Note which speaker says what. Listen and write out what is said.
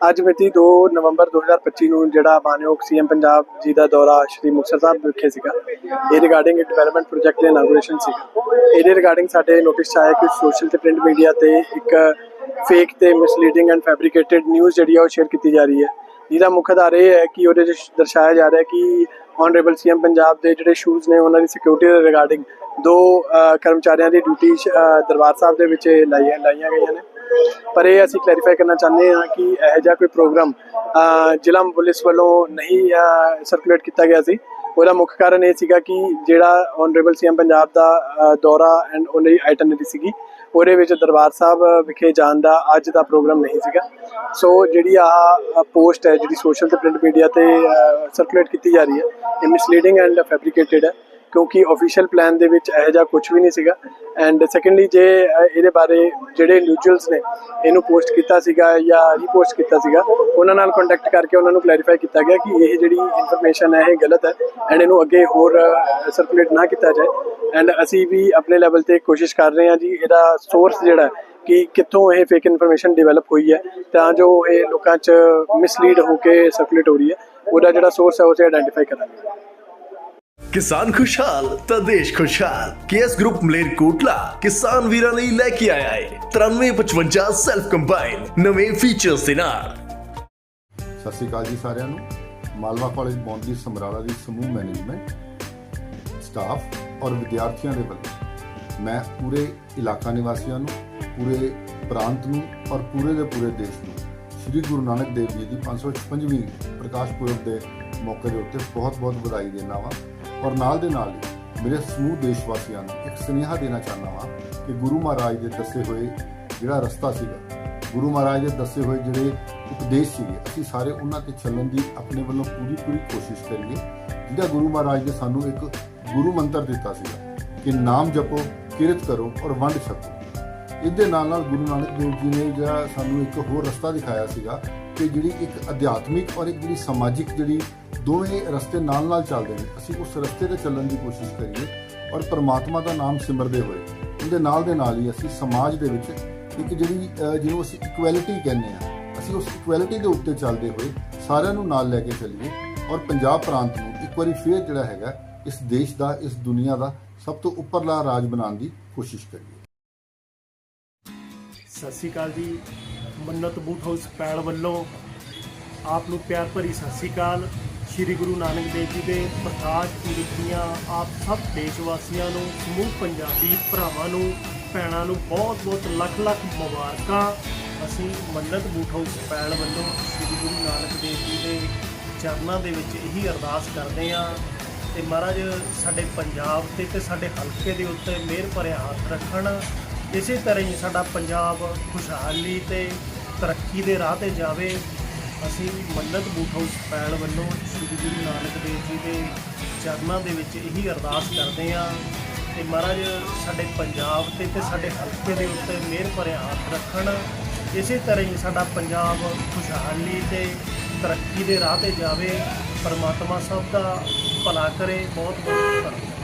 Speaker 1: ਅੱਜ ਮਿਤੀ 2 ਨਵੰਬਰ 2025 ਨੂੰ ਜਿਹੜਾ ਮਾਨਯੋਗ ਸੀਐਮ ਪੰਜਾਬ ਜੀ ਦਾ ਦੌਰਾ ਸ਼੍ਰੀ ਮੁਕਤਸਰ ਸਾਹਿਬ ਵਿਖੇ ਸੀਗਾ। ਇਹ ਰਿਗਾਰਡਿੰਗ ਡਿਵੈਲਪਮੈਂਟ ਪ੍ਰੋਜੈਕਟ ਦੇ ਇਨਾਗੂਰੇਸ਼ਨ ਸੀਗਾ। ਇਹਦੇ ਰਿਗਾਰਡਿੰਗ ਸਾਡੇ ਨੋਟਿਸ 'ਚ ਆਇਆ ਕਿ ਸੋਸ਼ਲ ਤੇ ਪ੍ਰਿੰਟ ਮੀਡੀਆ ਤੇ ਇੱਕ ਫੇਕ ਤੇ ਮਿਸਲੀਡਿੰਗ ਐਂਡ ਫੈਬਰੀਕੇਟਡ ਨਿਊਜ਼ ਜਿਹੜੀ ਆ ਉਹ ਸ਼ੇਅਰ ਕੀਤੀ ਜਾ ਰਹੀ ਹੈ। ਜਿਹਦਾ ਮੁੱਖ ਆਧਾਰ ਇਹ ਹੈ ਕਿ ਉਹਦੇ 'ਚ ਦਰਸਾਇਆ ਜਾ ਰਿਹਾ ਹੈ ਕਿ ਆਨਰੇਬਲ ਸੀਐਮ ਪੰਜਾਬ ਦੇ ਜਿਹੜੇ ਸ਼ੂਜ਼ ਨੇ ਉਹਨਾਂ ਦੀ ਸਿਕਿਉਰਿਟੀ ਦੇ ਰਿਗਾਰਡਿੰਗ ਦੋ ਕਰਮਚਾਰੀਆਂ ਦੀ ਡਿਊਟੀ ਦਰਬਾਰ ਸਾਹਿਬ ਦੇ ਵਿੱਚ ਲਾਈਆਂ ਲਾਈਆਂ ਗਈਆਂ ਨੇ। ਪਰ ਇਹ ਅਸੀਂ ਕਲੈਰੀਫਾਈ ਕਰਨਾ ਚਾਹੁੰਦੇ ਹਾਂ ਕਿ ਇਹੋ ਜਿਹਾ ਕੋਈ ਪ੍ਰੋਗਰਾਮ ਜ਼ਿਲ੍ਹਾ ਪੁਲਿਸ ਵੱਲੋਂ ਨਹੀਂ ਸਰਕੂਲੇਟ ਕੀਤਾ ਗਿਆ ਸੀ। ਉਹਦਾ ਮੁੱਖ ਕਾਰਨ ਇਹ ਸੀਗਾ ਕਿ ਜਿਹੜਾ ਆਨਰੇਬਲ ਸੀਐਮ ਪੰਜਾਬ ਦਾ ਦੌਰਾ ਐਂਡ ਉਹਨਾਂ ਦੀ ਆਈਟਨਰੀ ਸੀਗੀ, ਉਹਦੇ ਵਿੱਚ ਦਰਬਾਰ ਸਾਹਿਬ ਵਿਖੇ ਜਾਣ ਦਾ ਅੱਜ ਦਾ ਪ੍ਰੋਗਰਾਮ ਨਹੀਂ ਸੀਗਾ। ਸੋ ਜਿਹੜੀ ਆ ਪੋਸਟ ਹੈ, ਜਿਹੜੀ ਸੋਸ਼ਲ ਤੇ ਪ੍ਰਿੰਟ ਮੀਡੀਆ ਤੇ ਸਰਕੂਲੇਟ ਕੀਤੀ ਜਾ ਰਹੀ ਹੈ, ਇਹ ਮਿਸਲੀਡਿੰਗ ਐਂਡ ਫੈਬਰੀਕੇਟਡ ਹੈ। ਕਿਉਂਕਿ ਅਫੀਸ਼ੀਅਲ ਪਲਾਨ ਦੇ ਵਿੱਚ ਇਹੋ ਜਿਹਾ ਕੁਝ ਵੀ ਨਹੀਂ ਸੀਗਾ। ਐਂਡ ਸੈਕੰਡਲੀ ਜੇ ਇਹਦੇ ਬਾਰੇ ਜਿਹੜੇ ਇੰਡੀਵਿਜੂਅਲਸ ਨੇ, ਇਹਨੂੰ ਪੋਸਟ ਕੀਤਾ ਸੀਗਾ ਜਾਂ ਰੀਪੋਸਟ ਕੀਤਾ ਸੀਗਾ, ਉਹਨਾਂ ਨਾਲ ਕੰਟੈਕਟ ਕਰਕੇ ਉਹਨਾਂ ਨੂੰ ਕਲੈਰੀਫਾਈ ਕੀਤਾ ਗਿਆ ਕਿ ਇਹ ਜਿਹੜੀ ਇਨਫੋਰਮੇਸ਼ਨ ਹੈ, ਇਹ ਗਲਤ ਹੈ ਐਂਡ ਇਹਨੂੰ ਅੱਗੇ ਹੋਰ ਸਰਕੂਲੇਟ ਨਾ ਕੀਤਾ ਜਾਏ। ਐਂਡ ਅਸੀਂ ਵੀ ਆਪਣੇ ਲੈਵਲ ਤੇ ਕੋਸ਼ਿਸ਼ ਕਰ ਰਹੇ ਹਾਂ ਜੀ, ਇਹਦਾ ਸੋਰਸ ਜਿਹੜਾ ਕਿ ਕਿੱਥੋਂ ਇਹ ਫੇਕ ਇਨਫੋਰਮੇਸ਼ਨ ਡਿਵੈਲਪ ਹੋਈ ਹੈ, ਤਾਂ ਜੋ ਇਹ ਲੋਕਾਂ 'ਚ ਮਿਸਲੀਡ ਹੋ ਕੇ ਸਰਕੂਲੇਟ ਹੋ ਰਹੀ ਹੈ। ਉਹਦਾ ਜਿਹੜਾ ਸੋਰਸ ਹੈ ਉਸੇ ਆਇਡੈਂਟੀਫਾਈ ਕਰਾਂਗੇ।
Speaker 2: ਕਿਸਾਨ ਖੁਸ਼ਹਾਲ, ਤਾਂ ਦੇਸ਼ ਖੁਸ਼ਹਾਲ। ਕੇਐਸ ਗਰੁੱਪ ਮਲੇਰਕੋਟਲਾ ਕਿਸਾਨ ਵੀਰਾਂ ਲਈ ਲੈ ਕੇ ਆਇਆ ਹੈ 9355 ਸੈਲਫ ਕੰਬਾਈਨ ਨਵੇਂ ਫੀਚਰਸ ਦੇ ਨਾਲ।
Speaker 3: ਸਤਿ ਸ਼੍ਰੀ ਅਕਾਲ ਜੀ ਸਾਰਿਆਂ ਨੂੰ। ਮਾਲਵਾ ਕਾਲਜ ਬੌਂਦਲੀ ਸਮਰਾਲਾ ਦੀ ਸਮੂਹ ਮੈਨੇਜਮੈਂਟ ਸਟਾਫ ਔਰ ਵਿਦਿਆਰਥੀਆਂ ਦੇ ਵੱਲੋਂ ਮੈਂ ਪੂਰੇ ਇਲਾਕਾ ਨਿਵਾਸੀਆਂ ਨੂੰ, ਪੂਰੇ ਪ੍ਰਾਂਤ ਨੂੰ ਔਰ ਪੂਰੇ ਦੇ ਪੂਰੇ ਦੇਸ਼ ਨੂੰ ਸ੍ਰੀ ਗੁਰੂ ਨਾਨਕ ਦੇਵ ਜੀ ਦੀ 555ਵੀਂ ਪ੍ਰਕਾਸ਼ ਪੁਰਬ ਦੇ ਮੌਕੇ ਦੇ ਉੱਤੇ ਬਹੁਤ-ਬਹੁਤ ਵਧਾਈ ਦੇਣਾ ਵਾਂ। ਔਰ ਨਾਲ ਦੇ ਨਾਲ ਮੇਰੇ ਸਮੂਹ ਦੇਸ਼ ਵਾਸੀਆਂ ਨੂੰ ਇੱਕ ਸੁਨੇਹਾ ਦੇਣਾ ਚਾਹੁੰਦਾ ਵਾਂ ਕਿ ਗੁਰੂ ਮਹਾਰਾਜ ਦੇ ਦੱਸੇ ਹੋਏ ਜਿਹੜਾ ਰਸਤਾ ਸੀਗਾ, ਗੁਰੂ ਮਹਾਰਾਜ ਦੇ ਦੱਸੇ ਹੋਏ ਜਿਹੜੇ ਉਪਦੇਸ਼ ਸੀਗੇ, ਅਸੀਂ ਸਾਰੇ ਉਹਨਾਂ ਤੇ ਚੱਲਣ ਦੀ ਆਪਣੇ ਵੱਲੋਂ ਪੂਰੀ ਪੂਰੀ ਕੋਸ਼ਿਸ਼ ਕਰੀਏ ਜਿਹੜਾ ਗੁਰੂ ਮਹਾਰਾਜ ਨੇ ਸਾਨੂੰ ਇੱਕ ਗੁਰੂ ਮੰਤਰ ਦਿੱਤਾ ਸੀਗਾ ਕਿ ਨਾਮ ਜਪੋ, ਕਿਰਤ ਕਰੋ ਔਰ ਵੰਡ ਛਕੋ। ਇਹਦੇ ਨਾਲ ਨਾਲ ਗੁਰੂ ਨਾਨਕ ਦੇਵ ਜੀ ਨੇ ਜਿਹੜਾ ਸਾਨੂੰ ਇੱਕ ਹੋਰ ਰਸਤਾ ਦਿਖਾਇਆ ਸੀਗਾ ਕਿ ਜਿਹੜੀ ਇੱਕ ਅਧਿਆਤਮਿਕ ਔਰ ਇੱਕ ਜਿਹੜੀ ਸਮਾਜਿਕ ਜਿਹੜੀ ਦੋਵੇਂ ਰਸਤੇ ਨਾਲ ਨਾਲ ਚੱਲਦੇ ਨੇ। ਅਸੀਂ ਉਸ ਰਸਤੇ ਤੇ ਚੱਲਣ ਦੀ ਕੋਸ਼ਿਸ਼ ਕਰੀਏ ਔਰ ਪਰਮਾਤਮਾ ਦਾ ਨਾਮ ਸਿਮਰਦੇ ਹੋਏ ਉਹਦੇ ਨਾਲ ਦੇ ਨਾਲ ਹੀ ਅਸੀਂ ਸਮਾਜ ਦੇ ਵਿੱਚ ਇੱਕ ਜਿਹੜੀ ਜਿਹਨੂੰ ਅਸੀਂ ਇਕੁਐਲਿਟੀ ਕਹਿੰਦੇ ਆ ਅਸੀਂ ਉਸ ਇਕੁਐਲਿਟੀ ਦੇ ਉੱਤੇ ਚੱਲਦੇ ਹੋਏ ਸਾਰਿਆਂ ਨੂੰ ਨਾਲ ਲੈ ਕੇ ਚੱਲੀਏ ਔਰ ਪੰਜਾਬ ਪ੍ਰਾਂਤ ਨੂੰ ਇੱਕ ਵਾਰੀ ਫੇਰ ਜਿਹੜਾ ਹੈਗਾ ਇਸ ਦੇਸ਼ ਦਾ, ਇਸ ਦੁਨੀਆ ਦਾ ਸਭ ਤੋਂ ਉੱਪਰਲਾ ਰਾਜ ਬਣਾਉਣ ਦੀ ਕੋਸ਼ਿਸ਼ ਕਰੀਏ।
Speaker 4: ਸਤਿ ਸ਼੍ਰੀ ਅਕਾਲ ਜੀ। ਮੰਨਤ ਬੂਟ ਹਾਊਸ ਪੈਲ ਵੱਲੋਂ ਆਪ ਨੂੰ ਪਿਆਰ ਭਰੀ ਸਤਿ ਸ਼੍ਰੀ ਅਕਾਲ। ਸ੍ਰੀ ਗੁਰੂ ਨਾਨਕ ਦੇਵ ਜੀ ਦੇ ਪ੍ਰਕਾਸ਼ ਪੁਰਬ ਆਪ ਸਭ ਦੇਸ਼ ਵਾਸੀਆਂ ਨੂੰ, ਸਮੂਹ ਪੰਜਾਬੀ ਭਰਾਵਾਂ ਨੂੰ, ਭੈਣਾਂ ਨੂੰ ਬਹੁਤ-ਬਹੁਤ ਲੱਖ-ਲੱਖ ਮੁਬਾਰਕਾਂ। ਅਸੀਂ ਮੰਨਤ ਬੂਟ ਹਾਊਸ ਪੈਲ ਵੱਲੋਂ ਸ੍ਰੀ ਗੁਰੂ ਨਾਨਕ ਦੇਵ ਜੀ ਦੇ ਚਰਨਾਂ ਦੇ ਵਿੱਚ ਇਹੀ ਅਰਦਾਸ ਕਰਦੇ ਹਾਂ ਤੇ ਮਹਾਰਾਜ ਸਾਡੇ ਪੰਜਾਬ ਤੇ ਤੇ ਸਾਡੇ ਹਲਕੇ ਦੇ ਉੱਤੇ ਮਿਹਰ ਭਰਿਆ ਹੱਥ ਰੱਖਣ। ਇਸੇ ਤਰ੍ਹਾਂ ਹੀ ਸਾਡਾ ਪੰਜਾਬ ਖੁਸ਼ਹਾਲੀ ਤੇ ਤਰੱਕੀ ਦੇ ਰਾਹ ਤੇ ਜਾਵੇ। ਅਸੀਂ ਮੰਨਤ ਬੂਟ ਹਾਊਸ ਪੈਣ ਵੱਲੋਂ ਸ੍ਰੀ ਗੁਰੂ ਨਾਨਕ ਦੇਵ ਜੀ ਦੇ ਚਰਨਾਂ ਦੇ ਵਿੱਚ ਇਹੀ ਅਰਦਾਸ ਕਰਦੇ ਹਾਂ ਤੇ ਮਹਾਰਾਜ ਸਾਡੇ ਪੰਜਾਬ ਤੇ ਤੇ ਸਾਡੇ ਹਲਕੇ ਦੇ ਉੱਤੇ ਮਿਹਰ ਭਰਿਆ ਹੱਥ ਰੱਖਣ। ਇਸੇ ਤਰ੍ਹਾਂ ਹੀ ਸਾਡਾ ਪੰਜਾਬ ਖੁਸ਼ਹਾਲੀ ਤੇ ਤਰੱਕੀ ਦੇ ਰਾਹ ਤੇ ਜਾਵੇ, ਪਰਮਾਤਮਾ ਸਭ ਦਾ ਭਲਾ ਕਰੇ। ਬਹੁਤ ਬਹੁਤ ਧੰਨਵਾਦ।